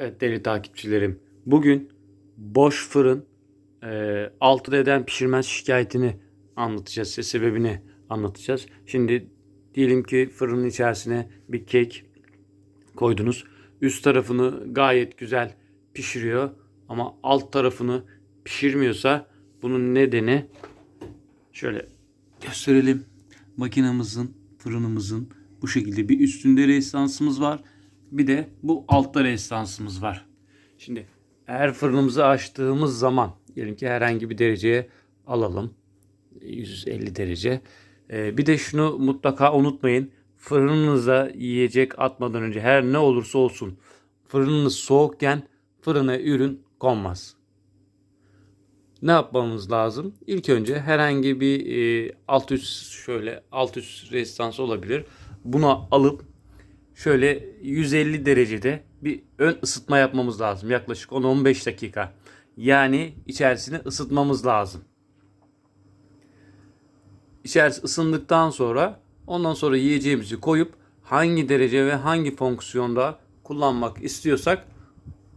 Evet değerli takipçilerim. Bugün boş fırın e, altı eden pişirmez şikayetini anlatacağız. size, Sebebini anlatacağız. Şimdi diyelim ki fırının içerisine bir kek koydunuz. Üst tarafını gayet güzel pişiriyor ama alt tarafını pişirmiyorsa bunun nedeni şöyle gösterelim. Makinamızın, fırınımızın bu şekilde bir üstünde resistansımız var. Bir de bu altta resistansımız var. Şimdi eğer fırınımızı açtığımız zaman diyelim ki herhangi bir dereceye alalım. 150 derece. Ee, bir de şunu mutlaka unutmayın. Fırınınıza yiyecek atmadan önce her ne olursa olsun fırınınız soğukken fırına ürün konmaz ne yapmamız lazım? İlk önce herhangi bir e, alt üst şöyle alt üst rezistans olabilir. Bunu alıp şöyle 150 derecede bir ön ısıtma yapmamız lazım. Yaklaşık 10-15 dakika. Yani içerisini ısıtmamız lazım. İçerisi ısındıktan sonra ondan sonra yiyeceğimizi koyup hangi derece ve hangi fonksiyonda kullanmak istiyorsak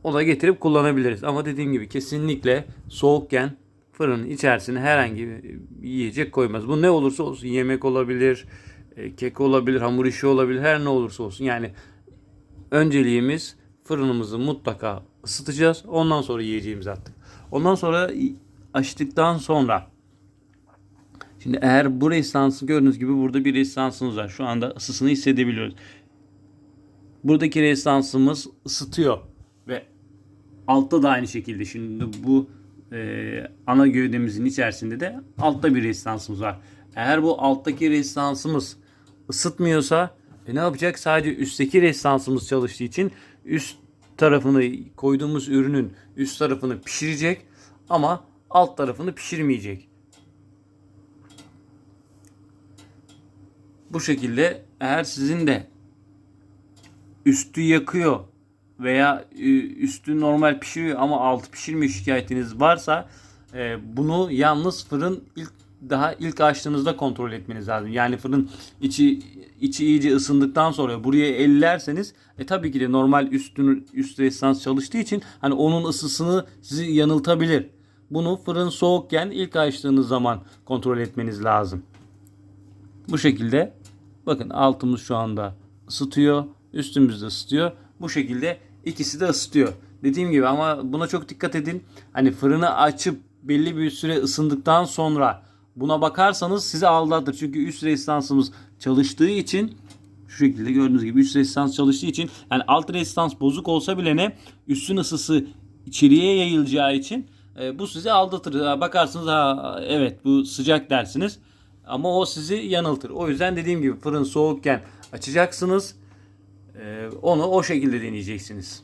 ona getirip kullanabiliriz. Ama dediğim gibi kesinlikle soğukken fırının içerisine herhangi bir yiyecek koymaz. Bu ne olursa olsun yemek olabilir, e, kek olabilir, hamur işi olabilir, her ne olursa olsun. Yani önceliğimiz fırınımızı mutlaka ısıtacağız. Ondan sonra yiyeceğimizi attık. Ondan sonra açtıktan sonra Şimdi eğer bu rezistansı gördüğünüz gibi burada bir rezistansımız var. Şu anda ısısını hissedebiliyoruz. Buradaki rezistansımız ısıtıyor ve altta da aynı şekilde. Şimdi bu e, ana gövdemizin içerisinde de altta bir rezistansımız var. Eğer bu alttaki rezistansımız ısıtmıyorsa e, ne yapacak? Sadece üstteki rezistansımız çalıştığı için üst tarafını koyduğumuz ürünün üst tarafını pişirecek ama alt tarafını pişirmeyecek. Bu şekilde eğer sizin de üstü yakıyor veya e, üstü normal pişiriyor ama altı pişirmiyor şikayetiniz varsa e, bunu yalnız fırın ilk daha ilk açtığınızda kontrol etmeniz lazım. Yani fırın içi içi iyice ısındıktan sonra buraya ellerseniz e tabii ki de normal üstün üst resistans çalıştığı için hani onun ısısını sizi yanıltabilir. Bunu fırın soğukken ilk açtığınız zaman kontrol etmeniz lazım. Bu şekilde bakın altımız şu anda ısıtıyor. Üstümüz de ısıtıyor. Bu şekilde ikisi de ısıtıyor. Dediğim gibi ama buna çok dikkat edin. Hani fırını açıp belli bir süre ısındıktan sonra buna bakarsanız sizi aldatır. Çünkü üst rezistansımız çalıştığı için şu şekilde gördüğünüz gibi üst rezistans çalıştığı için yani alt rezistans bozuk olsa bile ne üstün ısısı içeriye yayılacağı için e, bu sizi aldatır. Bakarsınız ha evet bu sıcak dersiniz. Ama o sizi yanıltır. O yüzden dediğim gibi fırın soğukken açacaksınız. Ee, onu o şekilde deneyeceksiniz.